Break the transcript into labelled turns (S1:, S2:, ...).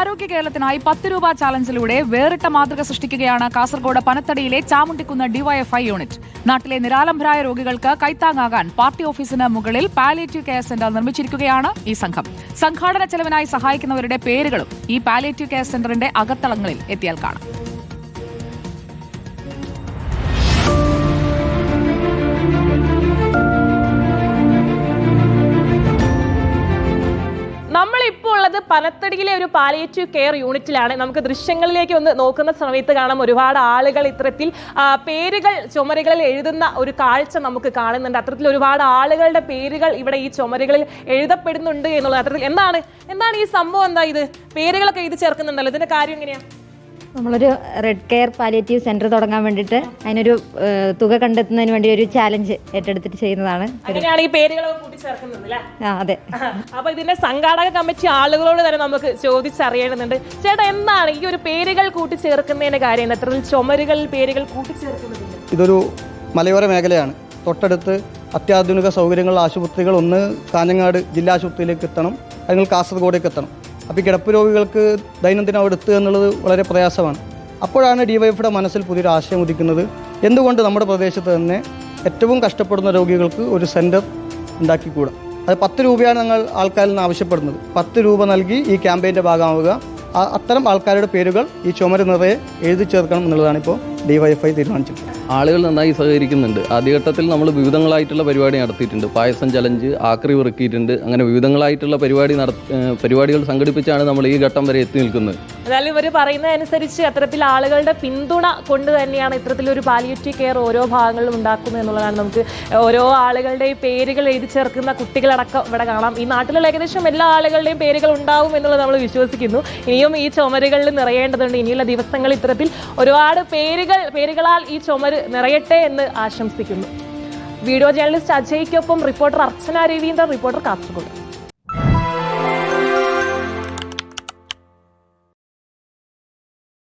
S1: ആരോഗ്യ കേരളത്തിനായി പത്ത് രൂപ ചാലഞ്ചിലൂടെ വേറിട്ട മാതൃക സൃഷ്ടിക്കുകയാണ് കാസർഗോഡ് പനത്തടിയിലെ ചാമുണ്ടിക്കുന്ന് ഡിവൈഎഫ്ഐ യൂണിറ്റ്. നാട്ടിലെ നിരാലംബരായ രോഗികൾക്ക് കൈത്താങ്ങാകാൻ പാർട്ടി ഓഫീസിന് മുകളിൽ പാലിയേറ്റീവ് കെയർ സെന്റർ നിർമ്മിച്ചിരിക്കുകയാണ് ഈ സംഘം. സംഘാടന ചെലവിനായി സഹായിക്കുന്നവരുടെ പേരുകളും ഈ പാലിയേറ്റീവ് കെയർ സെന്ററിന്റെ അകത്തളങ്ങളിൽ എത്തിയാൽ കാണാം.
S2: നമ്മളിപ്പോൾ പലത്തടിയിലെ ഒരു പാലിയേറ്റീവ് കെയർ യൂണിറ്റിലാണ് നമുക്ക് ദൃശ്യങ്ങളിലേക്ക് ഒന്ന് നോക്കുന്ന സമയത്ത് കാണാം ഒരുപാട് ആളുകൾ ഇത്തരത്തിൽ പേരുകൾ ചുമരുകളിൽ എഴുതുന്ന ഒരു കാഴ്ച നമുക്ക് കാണുന്നുണ്ട്. അത്തരത്തിൽ ഒരുപാട് ആളുകളുടെ പേരുകൾ ഇവിടെ ഈ ചുമരുകളിൽ എഴുതപ്പെടുന്നുണ്ട് എന്നുള്ളത്. അത്തരത്തിൽ എന്താണ് എന്താണ് ഈ സംഭവം? എന്താ ഇത്? പേരുകളൊക്കെ എഴുതി ചേർക്കുന്നുണ്ടല്ലോ. ഇതിന്റെ കാര്യം എങ്ങനെയാ?
S3: നമ്മളൊരു റെഡ് കെയർ പാലിയേറ്റീവ് സെന്റർ തുടങ്ങാൻ വേണ്ടിയിട്ട് അതിനൊരു തുക കണ്ടെത്തുന്നതിന് വേണ്ടി ഒരു ചാലഞ്ച് ഏറ്റെടുത്തിട്ട് ചെയ്യുന്നതാണ്.
S2: പേരുകളൊക്കെ
S3: ആ അതെ.
S2: അപ്പൊ ഇതിന്റെ സംഘാടക കമ്മിറ്റി ആളുകളോട് തന്നെ നമുക്ക് ചോദിച്ചറിയേണ്ടതുണ്ട്. ചേട്ടാ എന്താണ് ഈ ഒരു പേരുകൾ കൂട്ടിച്ചേർക്കുന്നതിന്റെ കാര്യം? എത്ര ചുമരുകളിൽ പേരുകൾ കൂട്ടിച്ചേർക്കുന്നത്
S4: ഇതൊരു മലയോര മേഖലയാണ്. തൊട്ടടുത്ത് അത്യാധുനിക സൗകര്യങ്ങളുള്ള ആശുപത്രികൾ ഒന്ന് കാഞ്ഞങ്ങാട് ജില്ലാ ആശുപത്രിയിലേക്ക് എത്തണം. അല്ലെങ്കിൽ കാസർഗോഡേക്ക് എത്തണം. അപ്പോൾ ഈ കിടപ്പ് രോഗികൾക്ക് ദൈനംദിനം അവിടെ എത്തുക എന്നുള്ളത് വളരെ പ്രയാസമാണ്. അപ്പോഴാണ് ഡിവൈഎഫിയുടെ മനസ്സിൽ പുതിയൊരു ആശയം ഉദിക്കുന്നത്. എന്തുകൊണ്ട് നമ്മുടെ പ്രദേശത്ത് തന്നെ ഏറ്റവും കഷ്ടപ്പെടുന്ന രോഗികൾക്ക് ഒരു സെന്റർ ഉണ്ടാക്കിക്കൂടാ? അത് പത്ത് രൂപയാണ് ഞങ്ങൾ ആൾക്കാരിൽ നിന്ന് ആവശ്യപ്പെടുന്നത്. പത്ത് രൂപ നൽകി ഈ ക്യാമ്പയിന്റെ ഭാഗമാവുക. അത്തരം ആൾക്കാരുടെ പേരുകൾ ഈ ചുമര നിറയെ എഴുതി ചേർക്കണം എന്നുള്ളതാണ് ഇപ്പോൾ ഡിവൈഎഫ്ഐ തീരുമാനിച്ചിട്ടുണ്ട്
S5: ആളുകൾ നന്നായി സഹകരിക്കുന്നുണ്ട്. ആദ്യഘട്ടത്തിൽ നമ്മൾ വിവിധങ്ങളായിട്ടുള്ള പരിപാടി നടത്തിയിട്ടുണ്ട്. പായസം ചലഞ്ച് ആക്രി ഇറക്കിയിട്ടുണ്ട് അങ്ങനെ വിവിധങ്ങളായിട്ടുള്ള പരിപാടി നട പരിപാടികൾ സംഘടിപ്പിച്ചാണ് നമ്മൾ ഈ ഘട്ടം വരെ എത്തി നിൽക്കുന്നത്.
S2: എന്നാലും ഇവർ പറയുന്നതനുസരിച്ച് അത്തരത്തിൽ ആളുകളുടെ പിന്തുണ കൊണ്ട് തന്നെയാണ് ഇത്തരത്തിലൊരു പാലിയേറ്റീവ് കെയർ ഓരോ ഭാഗങ്ങളിലും ഉണ്ടാക്കുന്നത് എന്നുള്ളതാണ് നമുക്ക് ഓരോ ആളുകളുടെയും പേരുകൾ എഴുതി ചേർക്കുന്ന കുട്ടികളടക്കം ഇവിടെ കാണാം. ഈ നാട്ടിലുള്ള ഏകദേശം എല്ലാ ആളുകളുടെയും പേരുകൾ ഉണ്ടാവും എന്നുള്ളത് നമ്മൾ വിശ്വസിക്കുന്നു. ഇനിയും ഈ ചുമരുകളിൽ നിറയേണ്ടതുണ്ട്. ഇനിയുള്ള ദിവസങ്ങളിൽ ഇത്തരത്തിൽ ഒരുപാട് പേരുകളാൽ ഈ ചുമര് നിറയട്ടെ എന്ന് ആശംസിക്കുന്നു. വീഡിയോ ജേർണലിസ്റ്റ് അജയ്ക്കൊപ്പം റിപ്പോർട്ടർ അർച്ചന രവീന്ദ്രൻ റിപ്പോർട്ടർ കാസർഗോഡ്